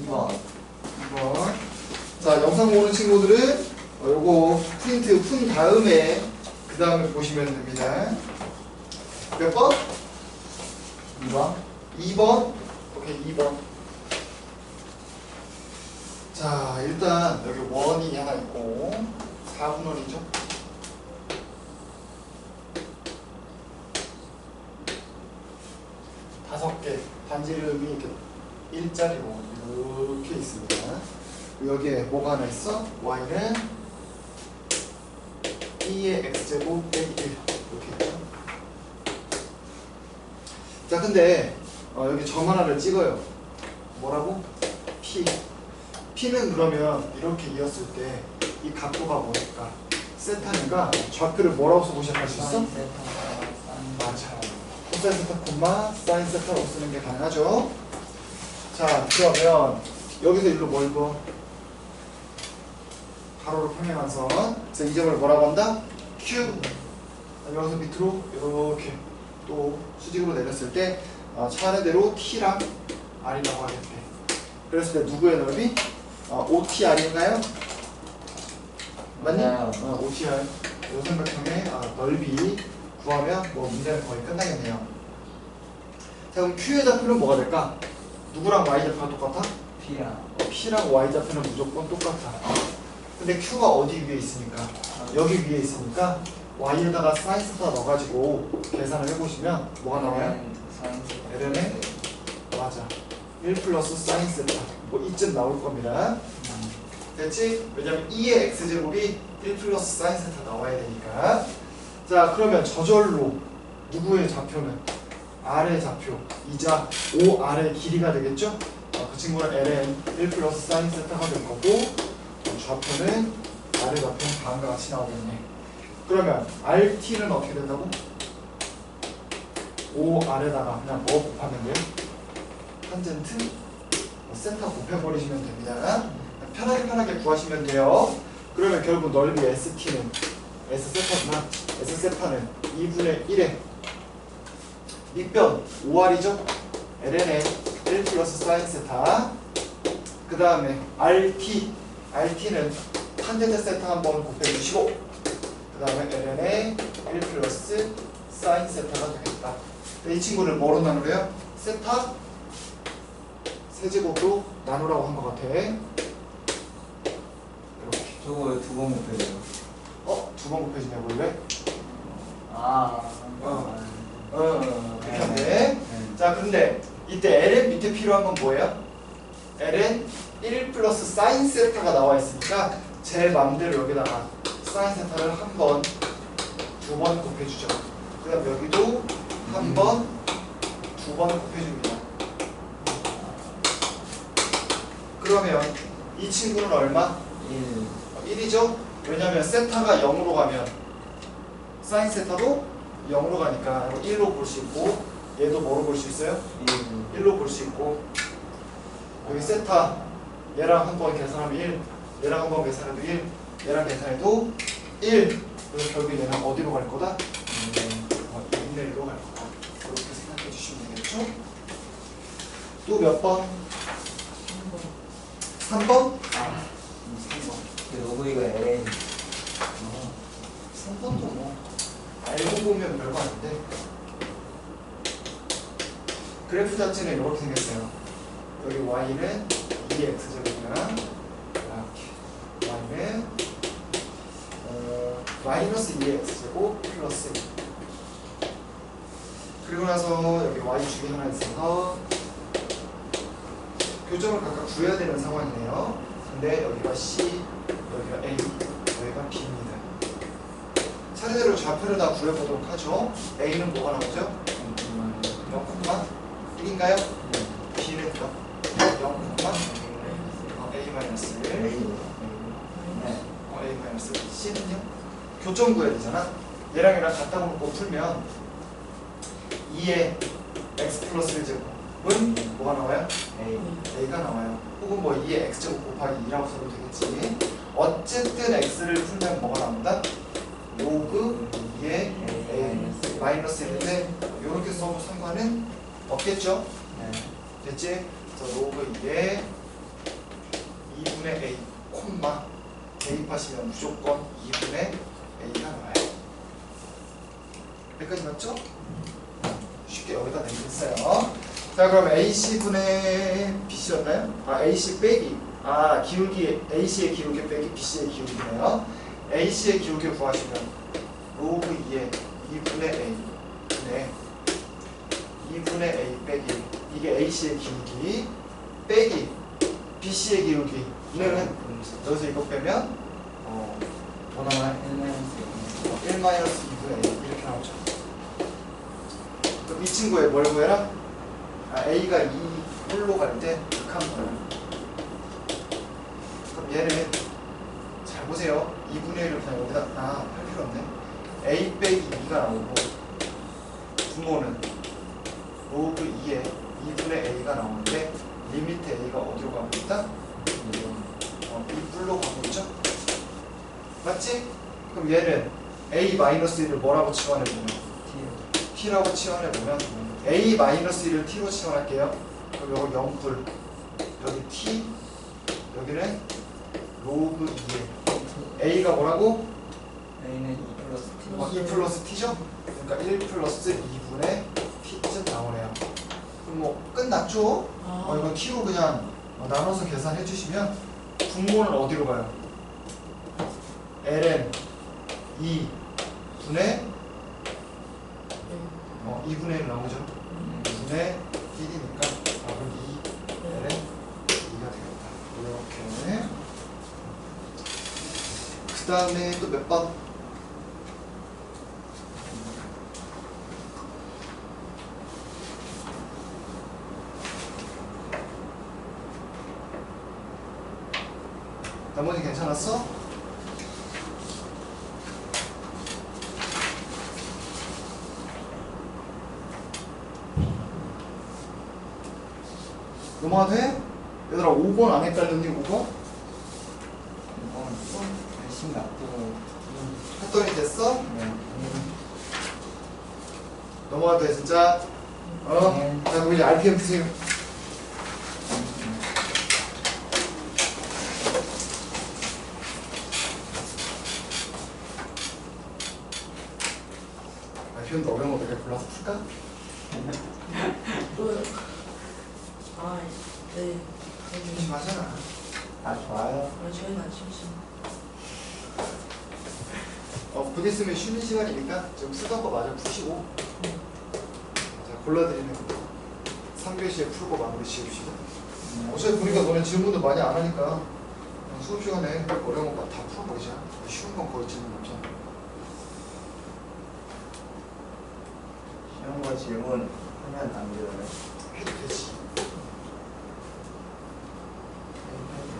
2번 2번. 자, 영상 보는 친구들은 어, 요거 프린트 푼 다음에 그 다음에 보시면 됩니다. 몇 번? 2번 2번. 오케이, 2번. 자, 일단 여기 원이 하나 있고 4분 원이죠. 다섯 개 반지름이 이렇게 일자리로 이렇게 있습니다. 여기에 뭐가 하나 있어? y는 2의 x제곱 빼기 1 이렇게 있죠. 자 근데 어, 여기 점 하나를 찍어요. 뭐라고? p. p는 그러면 이렇게 이었을 때 이 각도가 뭐니까 세타니까 좌표를 뭐라고 써보실 수 있어? 맞아. 코사인 세타 콤마 사인 세타로 쓰는 게 가능하죠. 자 그러면 여기서 일로 뭘 봐? 가로로 평행한 선. 그래서 이 점을 뭐라고 한다? Q. 여기서 밑으로 이렇게 또 수직으로 내렸을 때 어, 차례대로 T랑 R이라고 하겠대. 그랬을 때 누구의 넓이? 어, OTR인가요? 맞니? 맞아요. 어, OTR. 요선각형의 어, 넓이 구하면 뭐 문제는 거의 끝나겠네요. 자 그럼 Q의 좌표는 뭐가 될까? 누구랑 Y 좌표가 똑같아? P랑 어, P랑 Y 좌표는 무조건 똑같아. 근데 Q가 어디 위에 있으니까? 여기 위에 있으니까 Y에다가 사인 세타 넣어가지고 계산을 해보시면 뭐가 나와요? ln의 맞아 1 플러스 사인 세타 뭐 이쯤 나올 겁니다 됐지? 왜냐면 2의 x제곱이 1 플러스 사인 세타 나와야 되니까 자 그러면 저절로 누구의 좌표는 r의 좌표 이자 5r의 길이가 되겠죠? 어, 그 친구는 ln 1 플러스 사인 세타가 될 거고 어, 좌표는 r의 좌표는 다음과 같이 나오겠네 그러면 rt는 어떻게 된다고? 5r에다가 그냥 뭐 곱하면 돼요? 탄젠트 뭐 세타 곱해버리시면 됩니다. 편하게 편하게 구하시면 돼요. 그러면 결국 넓이 ST는 S 세타나 S 세타는 2분의 1에 밑변 5R이죠? LN의 1 플러스 사인 세타 그 다음에 RT RT는 탄젠트 세타 한번 곱해주시고 그 다음에 LN의 1 플러스 사인 세타가 되겠다. 이 친구를 뭐로 나누래요? 세타 세제곱으로 나누라고 한 것 같아. 이렇게. 저거 두번 못해요 어? 두 번 곱해지냐고 왜? 아 어. 어, 그렇게 하네. 네. 자, 근데 이때 ln 밑에 필요한 건 뭐예요? ln 1 플러스 사인 세타가 나와 있으니까 제 맘대로 여기다가 사인 세타를 한 번, 두 번 곱해주죠. 그 다음 여기도 한 번, 두 번 곱해줍니다. 그러면 이 친구는 얼마? 1 1이죠? 왜냐면 세타가 0으로 가면 사인 세타도 0으로 가니까 1로 볼 수 있고 얘도 뭐로 볼 수 있어요? 1 1로 볼 수 있고 여기 세타 얘랑 한 번 계산하면 1 얘랑 한 번 계산해도 1 얘랑 계산해도 1 그래서 결국 얘는 어디로 갈 거다? 어, 2분의 1로 갈 거다 그렇게 생각해 주시면 되겠죠? 또 몇 번? 3번? 아 3번 그 로그이가 LN 3번도 뭐 알고 보면 별거 아닌데 자체는 이렇게 생겼어요 여기 y는 2x제곱이랑 이렇게 y는 어, 마이너스 2x제곱 플러스 1 그리고 나서 여기 y축이 하나 있어서 교점을 각각 구해야 되는 상황이네요 근데 여기가 c 여기가 a 여기가 b입니다 차례대로 좌표를 다 구해보도록 하죠. A는 뭐가 나오죠? 0,1인가요? B는 0, 0, 어, A 마이너스 1, 네 어, A 마이너스 1. C는요? 교점 구해야 되잖아. 얘랑 얘랑 갖다 놓고 풀면 2의 x 플러스 1제곱은 뭐가 나와요? A A가 나와요. 혹은 뭐 2의 x제곱 곱하기 2라고 써도 되겠지. 어쨌든 x를 풀면 뭐가 나온다? 로그 2의 A 마이너스 1인데 이렇게 써도 상관은 없겠죠? 네 됐지? 그래서 로그 2의 2분의 A 콤마 대입하시면 무조건 2분의 A가 나와요. 여기까지 맞죠? 쉽게 여기다 내겠어요. 자 그럼 AC분의 BC였나요? 아 AC 빼기 아 기울기 AC의 기울기 빼기 BC의 기울기네요. AC의 기울기 구하시면 로그 2의 2분의 A 네 2분의 A 빼기 이게 AC의 기울기 빼기 BC의 기울기는 여기서 이거 빼면 어, 뭐 나와요? 1 마이너스 2분의 A 이렇게 나오죠. 그럼 이 친구의 뭘 구해라? 아, A가 2로 갈때 극한 거야. 그럼 얘는 잘 보세요. 2분의 1을 그냥 여기다 아, 할 필요 없네. A 빼기 2가 나오고 분모는 로그 2에 2분의 A가 나오는데 리미트 A가 어디로 가고 있다? 어, 2불로 가고 있죠? 맞지? 그럼 얘는 A 마이너스 1을 뭐라고 치환해보면 T라고 치환해보면 A 마이너스 1을 T로 치환할게요 그럼 여기 0불 여기 T 여기는 로그 2에 A가 뭐라고? A는 2 플러스 T 어, 2 플러스 T죠? 그러니까 1 플러스 2분의 T쯤 나오네요 그럼 뭐 끝났죠? 어, 이거 T로 그냥 어, 나눠서 계산해 주시면 분모는 어디로 가요? ln 2 분의 어, 2분의 1 나오죠? 2분의 1이니까 답은 2 ln 2가 되겠다. 이렇게 그 다음에 또 몇 번? 나머지 괜찮았어? 넘어가도 돼? 얘들아 5번 안 헷갈렸니 5번? 이건 열심히 놔두고 했더니 됐어? 네. 넘어가도 돼 진짜? 어? 네. 자 그럼 이제 RPM 푸세요 RPM도 어려운 개 골라서 풀까? 아, 네. 심심하잖아. 아 좋아요. 저희는 안 심심. 어, 곧 있으면 쉬는 시간이니까 좀 쓰던 거 마저 푸시고. 자 골라드리는 거. 3교시에 풀고 마무리 지읍시다 어차피 보니까 너네 질문도 많이 안 하니까 수업 시간에 어려운 거 다 풀어버리자. 쉬운 건 거의 질문 없잖아 거 질문 하면 안 돼요 해도 되지.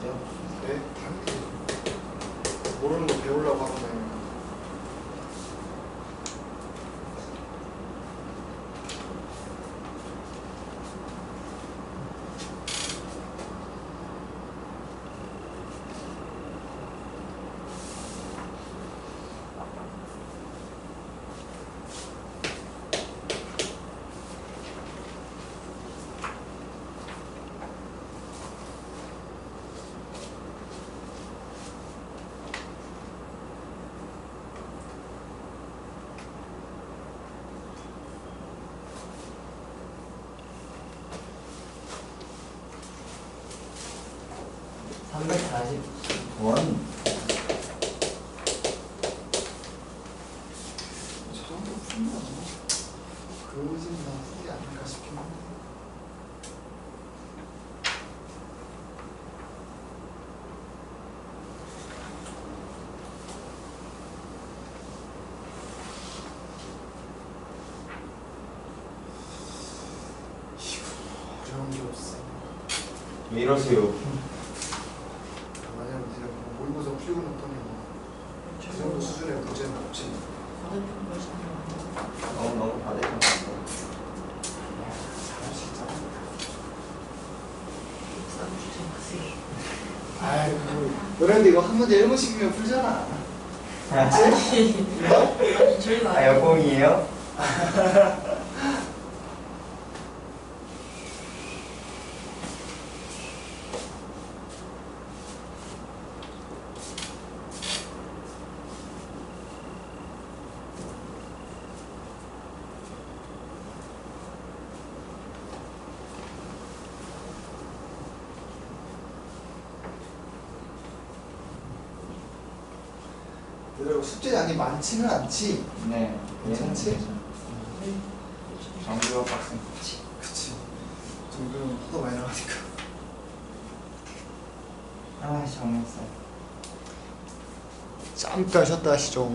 되죠? 네 당연히. 모르는 거 배우려고 하는 거니까 원저 정도 풀면 그것은 다 풀지 않을까 싶긴 한데 이거 어려운 게 없어 왜 이러세요? 만약에 네가 뭐 모의고사 풀고 났더니 뭐그 정도 수준의 문제는 없지 과대평가 하시는 거 아니에요? 너무 너무 받으신 것 같아요 잘할 수 있잖아 부담 주지 마세요. 아이고 너네들 이거 한 문제 1문씩이면 풀잖아 맞지? 어? 아니, 저희가 아 여공이에요? 얘들아 숙제량이 많지는 않지 네. 괜찮지? 정규가 빡센. 그치 정도는 하도 많이 나가니까 아, 정했어요. 잠깐 쉬었다 하시죠